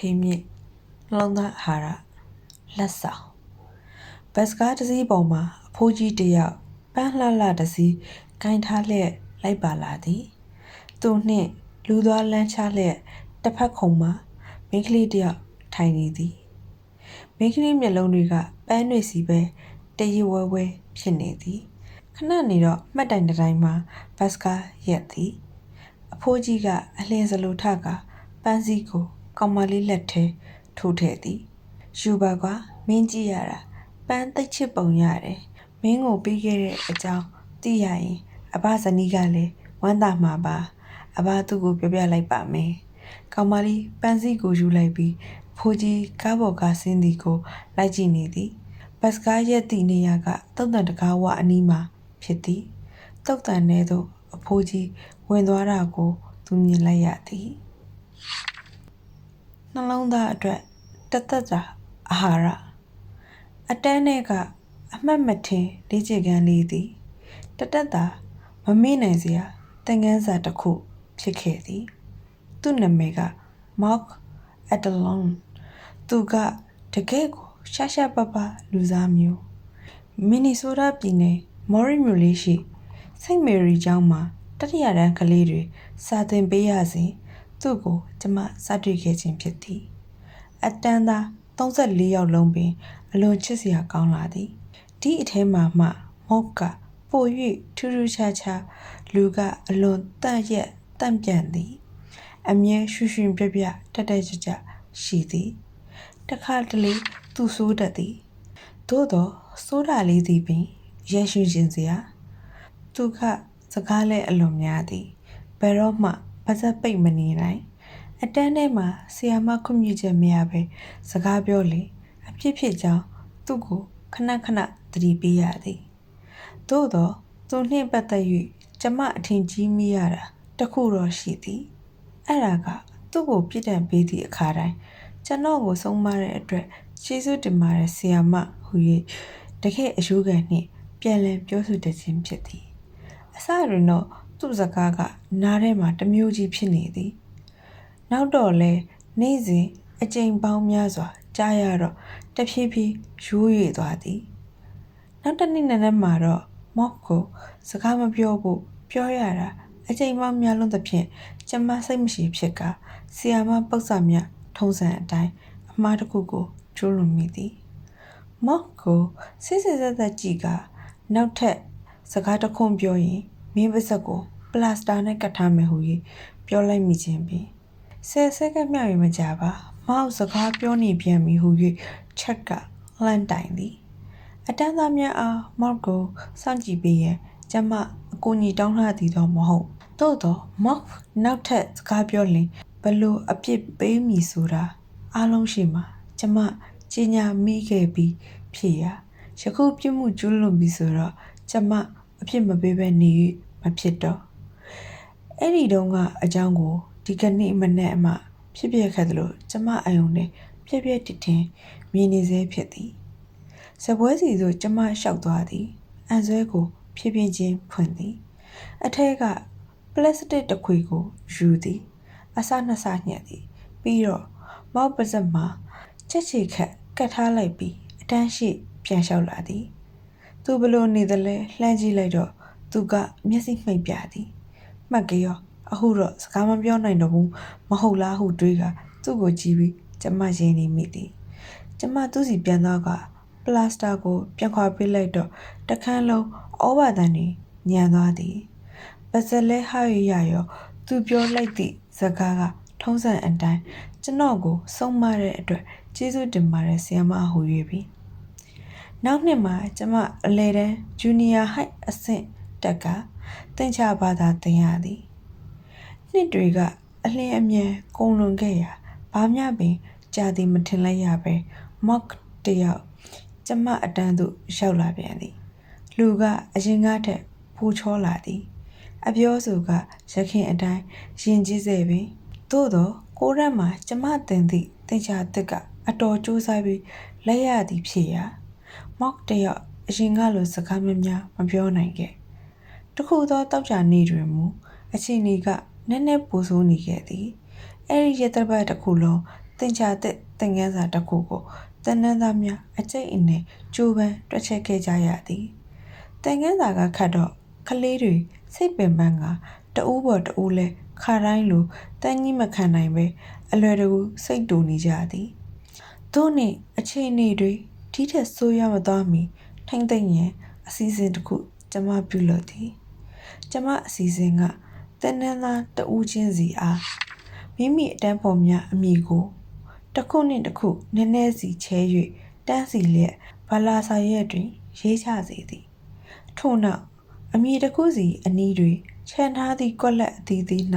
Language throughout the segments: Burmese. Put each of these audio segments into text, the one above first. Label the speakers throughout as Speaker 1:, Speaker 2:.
Speaker 1: ဟိမြင့်နှလုံးသားအာဟာရလက်ဆောင်ဘတ်စကားတစ်စီးပေါ်မှာအဖိုးကြီးတစ်ယောက်ပန်းလှလှတစ်စီးကင်ထားလျက်လိုက်ပါလာသည်သူနှင့်လူသွားလမ်းချလျက်တစ်ဖက်ခုံမှာမိန်းကလေးတစ်ယောက်ထိုင်နေသည်မိန်းကလေးမျက်လုံးတွေကပန်းတွေစီပဲတရဝဲဝဲဖြစ်နေသည်ခဏနေတော့မှတ်တိုင်တစ်တိုင်မှာဘတ်စကားရက်သည်အဖိုးကြီးကအလင်းစလိုထကပန်းစည်းကို ကောင်မလေးလက်ထဲထိုးထည့်သည်ယူပါကွာမင်းကြည့်ရတာပန်းသိပ်ချစ်ပုံရတယ်မင်းကိုပြီးခဲ့တဲ့အကြောင်းသိရရင်အဘဇနီးကလည်းဝမ်းသာမှာပါအဘသူ့ကိုပြောပြလိုက်ပါမယ်ကောင်မလေးပန်းစည်းကိုယူလိုက်ပြီးဖိုးကြီးကားပေါ်ကဆင်းသည်ကိုလိုက်ကြည့်နေသည်ဘတ်စကားရက်သည့်နေရာကတုတ်တန်တကားဝအနီးမှာဖြစ်သည်တုတ်တန်ထဲသို့အဖိုးကြီးဝင်သွားတာကိုသူမြင်လိုက်ရသည် နှလုံးသားအတွက်တသက်တာအာဟာရအတန်းထဲကအမှတ်မထင်လေးချေကန်းလေးသည်တသက်တာမမေ့နိုင်စရာသင်ခန်းစာတစ်ခုဖြစ်ခဲ့သည်သူ့နာမည်က Mark Adelon သူကတကယ့်ကိုရှာရှာပပလူစားမျိုးမင်နီဆိုးတားပြည်နယ်မော်ရီမြို့လေးရှိစိတ်မေရီကျောင်းမှာတတိယတန်းကလေးတွေစာသင်ပေးရစဉ် သူ့ကိုကျမစတွေ့ခဲ့ခြင်းဖြစ်သည်အတန်းသား34ယောက်လုံးပင် အလွန်ချစ်စရာကောင်းလာသည်ဒီအထဲမှာမှမော့ကပို၍ထူးထူးခြားခြားလူကအလွန်တန့်ရက်တန့်ပြန်သည် အမြဲရွှင်ရွှင်ပြပြတက်တက်ကြကြရှိသည်တခါတလေသူဆိုးတတ်သည်သို့တော့ဆိုးတာလေးသည်ပင်ရဲရွှင်ခြင်းစရာသူကစကားလည်းအလွန်များသည်ဘယ်တော့မှ ပါဇက်ပိတ်မနေနိုင်အတန်းထဲမှာဆီယာမခွင့်ပြုချက်မရပဲစကားပြောလေအဖြစ်ဖြစ်ကြောင်းသူ့ကိုခဏခဏသတိပေးရသည်သို့တော့သူနှင့်ပတ်သက်၍ကျမအထင်ကြီးမိရတာတခုတော့ရှိသည်အဲ့ဒါကသူ့ကိုပြစ်ဒဏ်ပေးသည့်အခါတိုင်းကျွန်တော်ကိုဆုံးမတဲ့အတွက်ကျေးဇူးတင်ပါတယ်ဆီယာမဟူ၍တကယ်အယူခံနှင့်ပြန်လည်ပြောဆိုတတ်ခြင်းဖြစ်သည်အစတွင်တော့ သူ့စကားကနားထဲမှာတမျိုးကြီးဖြစ်နေသည်နောက်တော့လဲနေ့စဉ်အကြိမ်ပေါင်းများစွာကြားရတော့တဖြည်းဖြည်းရိုးရွေသွားသည်နောက်တစ်နေ့နံနက်မှာတော့မော့ကိုစကားမပြောဖို့ပြောရတာအကြိမ်ပေါင်းများလုံးသဖြင့်ကျမစိတ်မရှိဖြစ်ကဆီယာမပု္ပ္ပစာမြထုံးစံအတိုင်းအမှားတစ်ခုကိုကျိုးလွန်မိသည်မော့ကိုစစ်စစ်သက်သက်ကြည့်ကနောက်ထပ်စကားတစ်ခွန်းပြောရင် မင်းပါစက်ကိုပလတ်စတာနဲ့ကတ်ထားမယ်ဟူ၍ပြောလိုက်မိခြင်းပင်ဆယ်ဆက်ကမြောက်ရင်မကြပါမောက်စကားပြောနေပြန်ပြီဟူ၍ချက်ကလှမ်းတိုင်သည်အတန်းသားများအားမောက်ကိုစောင့်ကြည့်ပေးရန်ကျမအကူအညီတောင်းလှသည်တော့မဟုတ်သို့တော့မောက်နောက်ထပ်စကားပြောလင်ဘလို့အပြစ်ပေးမည်ဆိုတာအားလုံးရှိမှာကျမကြီးညာမိခဲ့ပြီးဖြစ်ရာယခုပြစ်မှုကျူးလွန်ပြီဆိုတော့ကျမ အဖြစ်မပေးဘဲနေ၍မဖြစ်တော့အဲ့ဒီတုန်းကအကြောင်းကိုဒီကနေ့မနေ့အမှဖြစ်ပြခဲ့သလိုကျမအယုံနဲ့ပြက်ပြက်တည်တင်မြင်နေစေဖြစ်သည်စပွဲစီသို့ကျမလျှောက်သွားသည်အန်ဆွဲကိုဖြည်းဖြည်းချင်းဖွင့်သည် အထက်ကပလတ်စတစ်တစ်ခွေကိုယူသည် အစနှစ်စညက်သည် ပြီးတော့မောက်ပါစက်မှာချက်ချီခက်ကတ်ထားလိုက်ပြီးအတန်းရှိပြန်လျှောက်လာသည် သူဘလို့နေသလဲလှမ်းကြည့်လိုက်တော့သူကမျက်စိမှိတ်ပြသည်မှတ်ကြရောအခုတော့စကားမပြောနိုင်တော့ဘူးမဟုတ်လားဟုတွေးကသူ့ကိုကြည့်ပြီးကျမရင်းနေမိသည်ကျမသူ့စီပြန်တော့ကပလတ်စတာကိုပြန်ခွာပေးလိုက်တော့တခန်းလုံးဩဘာတန်နေညံသွားသည်ပစလဲဟာရရရော သူပြောလိုက်သည့်စကားကထုံးစံအတိုင်းကျွန်တော်ကိုစုံမတဲ့အတွက်ကျေးဇူးတင်ပါတယ်ဆီယမဟူ၍ပြီ နောက်နှစ်မှာကျမအလဲတန်းဂျူနီယာဟိုက်အဆင့်တက်ကတင်ချဘာသာသင်ရသည်နှစ်တွေကအလင်းအမြန်ကုန်လွန်ခဲ့ရာဘာမျှပင်ကြာသည်မထင်လိုက်ရပဲမော့တယောက်ကျမအတန်းသို့ရောက်လာပြန်သည် လူကအရင်ကထက်ပူချောလာသည် အပြောစုကရခင်အတိုင်းရင်ကြီးစေပင်သို့တော့ကိုရက်မှာကျမတင်သည့်တင်ချာတက်ကအတော်ကြိုးစားပြီးလက်ရသည်ဖြစ်ရာ မော့တယောက်အရင်ကလိုစကားမများမပြောနိုင်ခဲ့တခုသောတောက်ကြနေတွင်မူအချင်းကြီးကနည်းနည်းပူဆိုးနေခဲ့သည်အဲ့ဒီရတပတ်တစ်ခုလုံးတတင်ချာတဲ့တင်ငန်းစာတစ်ခုကိုတန်နန်းသားများအကျိတ်အနယ်ကြိုးပမ်းတွက်ချက်ခဲ့ကြရသည်တင်ငန်းစာကခတ်တော့ကလေးတွေစိတ်ပင်ပန်းကတအူးပေါ်တအူးလဲခါတိုင်းလိုတန်းကြီးမခံနိုင်ပဲအလွယ်တကူစိတ်တူနေကြသည်သို့နှင့်အခြေအနေတွေ ဒီထက်ဆိုးရမသွားမီထိမ့်သိမ့်ရန်အစီအစဉ်တစ်ခုကျမပြုလုပ်သည်ကျမအစီအစဉ်ကတန်နန်းသားတဦးချင်းစီအားမိမိအတန်းဖော်များအမိကိုတစ်ခုနှင့်တစ်ခုနည်းနည်းစီချဲ၍တန်းစီလျက်ဘာလာစာရက်တွင် ရေးချစေသည်ထို့နောက်အမိတစ်ခုစီအနီးတွင်ခြံထားသည့်ကွက်လက်အသီးသီး၌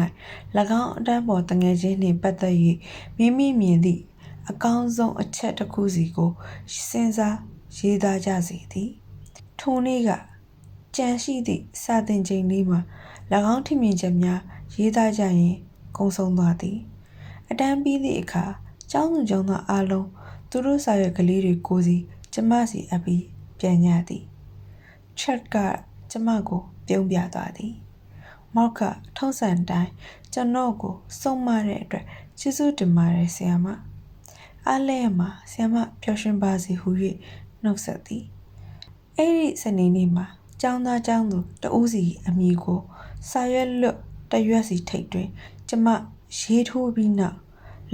Speaker 1: ၎င်းအတန်းပေါ်တငယ်ချင်းနှင့်ပတ်သက်၍မိမိမြင်သည့် အကောင်းဆုံးအချက်တစ်ခုစီကိုစဉ်းစားရေးသားကြစေသည်ထိုနေ့ကကြံရှိသည့်စာသင်ချိန်လေးမှာ၎င်းထင်မြင်ချက်များရေးသားကြရင်ကုံဆုံးသွားသည်အတန်းပြီးသည့်အခါကျောင်းသူကျောင်းသားအားလုံးသူတို့စာရွက်ကလေးတွေကိုစီကျမစီအပ်ပြီးပြန်ကြသည် chat ကကျမကိုပြုံးပြသွားသည်မောက်ကထုံးစံတိုင်းကျွန်တော်ကိုစုံမတဲ့အတွက်ကျေးဇူးတင်ပါတယ်ဆရာမ အားလဲမှာဆရာမပျော်ရွှင်ပါစေဟု၍နှုတ်ဆက်သည်အဲ့ဒီစနေနေ့မှာចောင်းသားចောင်းသူတဦးစီအမိကိုစာရွက်လွတ်တရွက်စီထိတ်တွင် ကျမရေးထိုးပြီးနောက်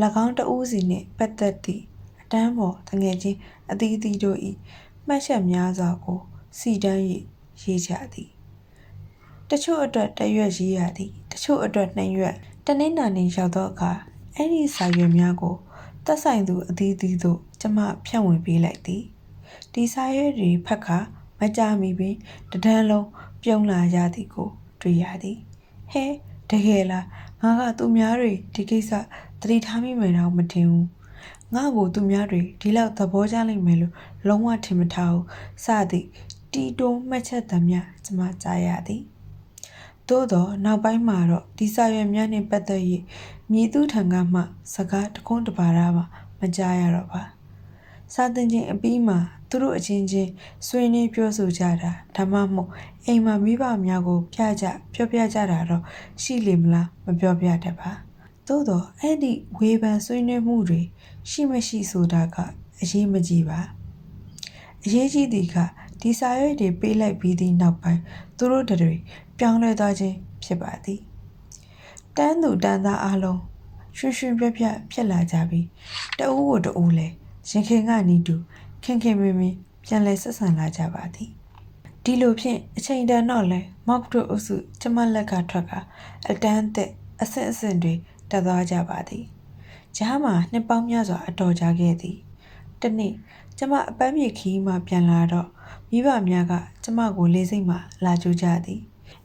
Speaker 1: ၎င်းတဦးစီနှင့်ပတ်သက်သည့်အတန်းပေါ်တငယ်ချင်းအသီးသီးတို့၏မှတ်ချက်များစွာကိုစီတန်း၍ရေးကြသည်တချို့အတွက်တစ်ရွက်ရေးရသည် တချို့အတွက်နှစ်ရွက်တနင်္လာနေ့ရောက်သောအခါအဲ့ဒီစာရွက်များကို သက်ဆိုင်သူအသီးသီးသို့ကျမဖြန့်ဝေပေးလိုက်သည်ဒီစာရွက်တွေဖတ်ခါမကြမီပင်တဒန်းလုံးပြုံးလာရသည်ကို တွေ့ရသည်ဟဲတကယ်လားငါကသူများတွေဒီကိစ္စသတိထားမိမယ်တော့မထင်ဘူးငါ့ကိုသူများတွေဒီလောက်သဘောကျလိမ့်မယ်လို့လုံးဝထင်မထားဘူးစသည်တီတုံးမှတ်ချက်သမျှကျမကြားရသည် သို့တော့နောက်ပိုင်းမှာတော့ဒီစာရွက်များနှင့်ပတ်သက်၍မြည်သူထံကမှစကားတခွန်းတပါးမှမကြားရတော့ပါစာသင်ခြင်းအပြီးမှာသူတို့အချင်းချင်းဆွေးနွေးပြောဆိုကြတာဒါမှမဟုတ်အိမ်မှာမိဘများကိုပြကြပြောပြကြတာတော့ရှိလေမလားမပြောပြတတ်ပါသို့တော့အဲ့ဒီဝေဖန်ဆွေးနွေးမှုတွေရှိမရှိဆိုတာကအရေးမကြီးပါအရေးကြီးသည်က ဒီစာရွက်တွေပေးလိုက်ပြီးသည့်နောက်ပိုင်းသူတို့တွေပြောင်းလဲသွားခြင်းဖြစ်ပါသည်တန်းသူတန်းသားအလုံးရွှင်ရွှင်ပြပြဖြစ်လာကြပြီးတအူးကိုတအူးလဲရင်ခင်ကနီးတူခင်ခင်မင်းမင်းပြန်လဲဆက်ဆံလာကြပါသည်ဒီလိုဖြင့်အချိန်တန်တော့လဲမောက်တို့အုပ်စုကျမလက်ကထွက်ကအတန်းသက်အဆင့်အဆင့်တွေတက်သွားကြပါသည်ကြားမှာနှစ်ပေါင်းများစွာအတော်ကြာခဲ့သည်တနေ့ကျမအပန်းမြေခီးမှပြန်လာတော့ မိဘများကကျမကိုလေးစိတ်မှလာကြိုးကြသည်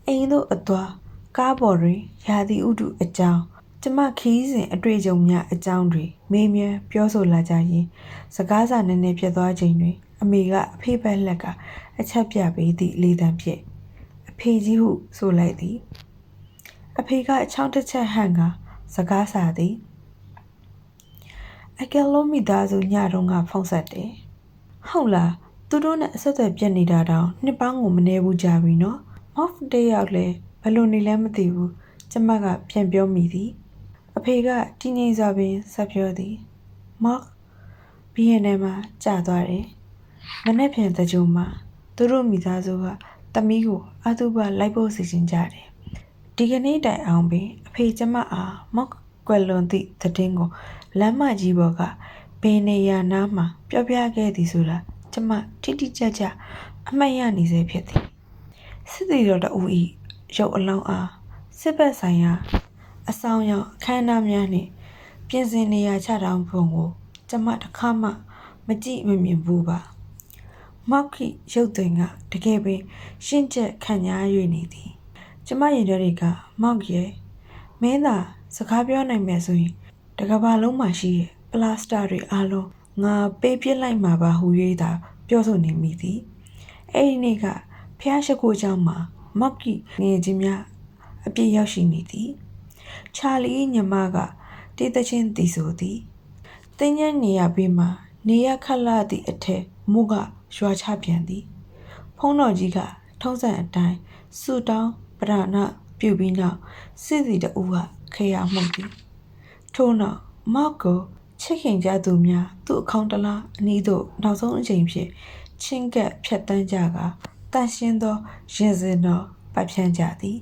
Speaker 1: အိမ်သို့အသွားကားပေါ်တွင်ရာသီဥတုအကြောင်းကျမခီးစဉ်အတွေ့အကြုံများအကြောင်းတွေမေးမြန်းပြောဆိုလာကြရင်စကားစာနည်းနည်းဖြစ်သွားချိန်တွင် အမေကအဖေဘက်လက်ကအချက်ပြပေးသည့်လေတံဖြင့်အဖေကြီးဟုဆိုလိုက်သည်အဖေကအချောင်းတစ်ချက်ဟန်ကစကားစာသည်အကယ်လို့မိသားစုညတုန်းကဖုန်းဆက်တယ်ဟုတ်လား သူတို့နဲ့အဆက်အသွယ်ပြတ်နေတာတောင်နှစ်ပေါင်းကိုမနေဘူးကြပြီနော်မော့ဖ်တေးရောက်လဲဘယ်လိုနေလဲမသိဘူးကျမကပြန်ပြောမိသည်အဖေကတင်းငိမ့်စွာပင်ဆက်ပြောသည်မော့ဘီယန်နယ်မှာကြာသွားတယ်မနေ့ပြန်တကြုံမှာသူတို့မိသားစုကတမီးကိုအတုပလိုက်ဖို့စီစဉ်ကြတယ်ဒီကနေ့တိုင်အောင်ပင်အဖေကျမအားမော့ကွယ်လွန်သည့်သတင်းကိုလမ်းမကြီးပေါ်ကဘယ်နေရာနားမှာပြောပြခဲ့သည်ဆိုတာ ကျမတိတိကျကျအမှတ်ရနေစေဖြစ်သည်စစ်တီတော်တအူဤရုပ်အလောင်းအားစစ်ဘက်ဆိုင်ရာအဆောင်ရောက်အခမ်းအနားများနှင့်ပြင်ဆင်နေရာချတောင်းပုံကို ကျမတစ်ခါမှမကြည့်မမြင်ဘူးပါမောက်ခိရုပ်သွင်းကတကယ်ပင်ရှင်းချက်ခံညာ၍နေသည်ကျမရင်တွေကမောက်ရဲ့မင်းသာစကားပြောနိုင်မယ်ဆိုရင်တကဘာလုံးမှာရှိတဲ့ပလတ်စတာတွေအားလုံး ငါပေးပြစ်လိုက်မှာပါဟု၍သာပြောဆိုနေမိသည်အဲ့ဒီနေ့ကဖျားရှိခိုးကျောင်းမှာမော့ကီငယ်ချင်းများအပြည့်ရောက်ရှိနေသည်ချာလီညီမကတေးသချင်းတီဆိုသည်တင်းညံ့နေရဘေးမှာနေရခက်လာသည့်အထက်မုကရွာချပြန်သည် ဖုံးတော်ကြီးကထုံးစံအတိုင်းဆူတောင်းပရဏပြုပြီးနောက်စစ်စီတအူကခေရမှုန်သည်ထို့နောက်မော့ကို ချချစ်ခင်ကြသူများသူ့အခေါင်းတလားအနည်းသို့နောက်ဆုံးအချိန်ဖြင့်ချင်းကပ်ဖြတ်တန်းကြကတန်ရှင်းသောရင်စင်တော်ပတ်ဖြန်းကြသည်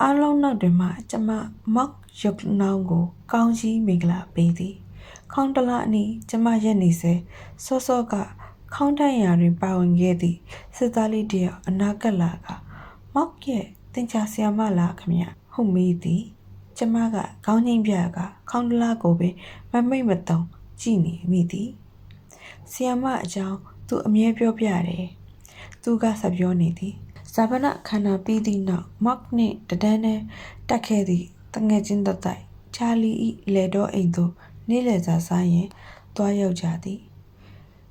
Speaker 1: အားလုံးနောက်တွင်မှကျမမောက်ရုပ်နှောင်းကို ကောင်းကြီးမင်္ဂလာပေးသည်ခေါင်းတလားအနီးကျမရက်နေစေစောစောကခေါင်းထိုင်ရာတွင်ပါဝင်ခဲ့သည့်စစ်သားလေးတစ်ယောက်အနာကပ်လာကမောက်ရဲ့တင်ချာဆီယာမလားခမရဟုမေးသည် ကျမကခေါင်းငိမ့်ပြကခေါင်းတလားကိုပင်မမိတ်မတုံကြည့်နေမိသည်ဆီယမအကြောင်းသူအမြဲပြောပြတယ်သူကဆက်ပြောနေသည်ဇာပနခန္ဓာပြီးသည့်နောက်မော့နှင့်တဒန်းနဲ့တက်ခဲ့သည့်တငယ်ချင်းတစ်တိုက်ချာလီ၏လေတော့အိမ်သို့နေ့လည်စာစားရင်တွားရောက်ကြသည်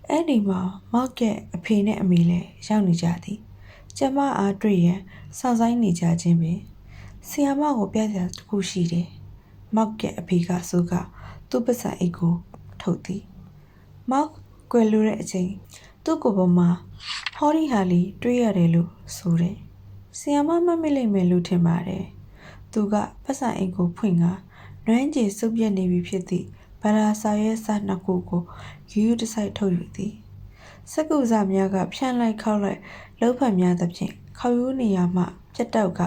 Speaker 1: အဲ့ဒီမှာမော့ရဲ့အဖေနဲ့အမေလည်းရောက်နေကြသည်ကျမအားတွေ့ရန်စောင့်ဆိုင်နေကြခြင်းပင် ဆီယမကိုပြပြတစ်ခုရှိတယ်မော့ရဲ့အဖေကဆိုကသူ့ပစံအိတ်ကိုထုတ်သည်မောက်ကွယ်လူတဲ့အချိန်သူ့ကိုယ်ပေါ်မှာဟော်ရီဟာလီတွေးရတယ်လို့ဆိုတယ်။ဆီယမမမေ့လိမ့်မယ်လို့ထင်ပါတယ်။သူကပတ်စံအိမ်ကိုဖွင့်ကနွမ်းကြေစုပ်ပြက်နေပြီဖြစ်သည့်ဗလာစာရဲစာနှစ်ခုကိုယူယူတစိုက်ထုတ်ယူသည်။စက္ကူစာများကဖြန့်လိုက်ခောက်လိုက် လှုပ်ဖက်များသဖြင့်ခေါယူနေရမှပြတ်တောက်က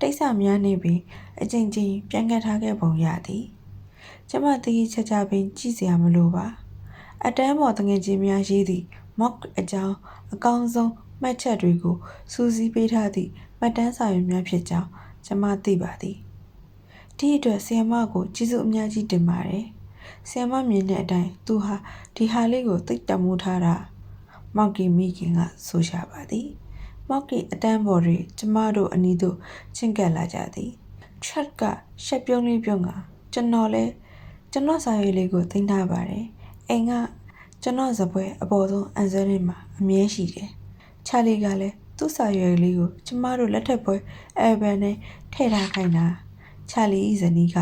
Speaker 1: တိတ်ဆများနေပြီးအချိန်ချင်းပြန်ကတ်ထားခဲ့ပုံရသည်။ကျမတည်ချာချာပင်ကြည့်စရာမလိုပါ။အတန်းပေါ်တငယ်ချင်းများရေးသည့်မော့အကြောင်းအကောင်းဆုံးမှတ်ချက်တွေကိုစူးစီးပေးထားသည့်မှတ်တမ်းစာရွက်များဖြစ်ကြောင်းကျမသိပါသည်။ဒီအတွက်ဆီယမကိုကျေးဇူးအများကြီးတင်ပါတယ်။ဆီယမမြင်တဲ့အတိုင်းသူဟာဒီဟာလေးကိုသိတမိုးထားတာ မောက်ကီမိခင်ကဆိုရှာပါသည်။မောက်ကီအတန်းပေါ်တွင်ကျမတို့အနီးသို့ချင့်ကပ်လာကြသည်။ chat ကရှက်ပြုံးလေးပြုံးကကျွန်တော်လဲကျွန်တော်စာရွက်လေးကိုသိမ်းထားပါတယ်။အိမ်ကကျွန်တော်ဇပွဲအပေါ်ဆုံးအန်ဆယ်ရင်းမှာအမြဲရှိတယ်။ချာလီကလည်းသူ့စာရွက်လေးကိုကျမတို့လက်ထက်ပွဲအဲဘန်နဲ့ထည့်ထားခိုင်းတာချာလီ၏ဇနီးက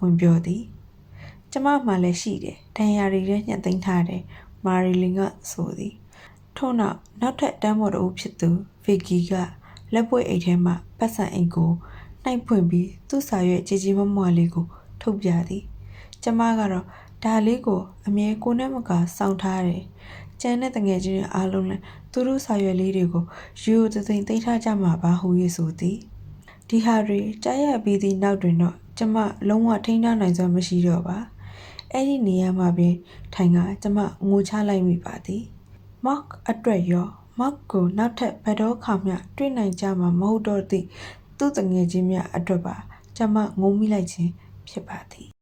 Speaker 1: ဝင်ပြောသည်။ကျမမှလည်းရှိတယ်။ဒဏ်ရာတွေလည်းညှက်သိမ်းထားတယ်။မာရီလင်ကဆိုသည်။ ထို့နောက်နောက်ထပ်တန်းမော်တူဖြစ်သူဗီကီကလက်ပွေအိတ်ထဲမှပတ်စံအိတ်ကိုနှိုက်ဖွင့်ပြီးသူ့စာရွက်ကြီးကြီးမွမွလေးကိုထုတ်ပြသည်။ကျမကတော့ဒါလေးကိုအမြဲကိုနဲ့မကစောင့်ထားတယ်။ကျန်တဲ့တငယ်ချင်းတွေအားလုံးလည်းသူတို့စာရွက်လေးတွေကိုယူယူသိသိသိမ်းထားကြမှာပါဟူ၍ဆိုသည်။ဒီဟာတွေကြားရပြီးသည့်နောက်တွင်တော့ကျမလုံးဝထိန်းထားနိုင်စွမ်းမရှိတော့ပါ။အဲ့ဒီနေရာမှာပင်ထိုင်ကကျမငိုချလိုက်မိပါသည်။ Mark အတွက်ရော Mark ကိုနောက်ထပ်ဘယ်တော့ခါမှတွေ့နိုင်ကြမှာမဟုတ်တော့သည့်သူ့တငယ်ချင်းများအတွက်ပါ ကျမငုံမိလိုက်ခြင်းဖြစ်ပါသည်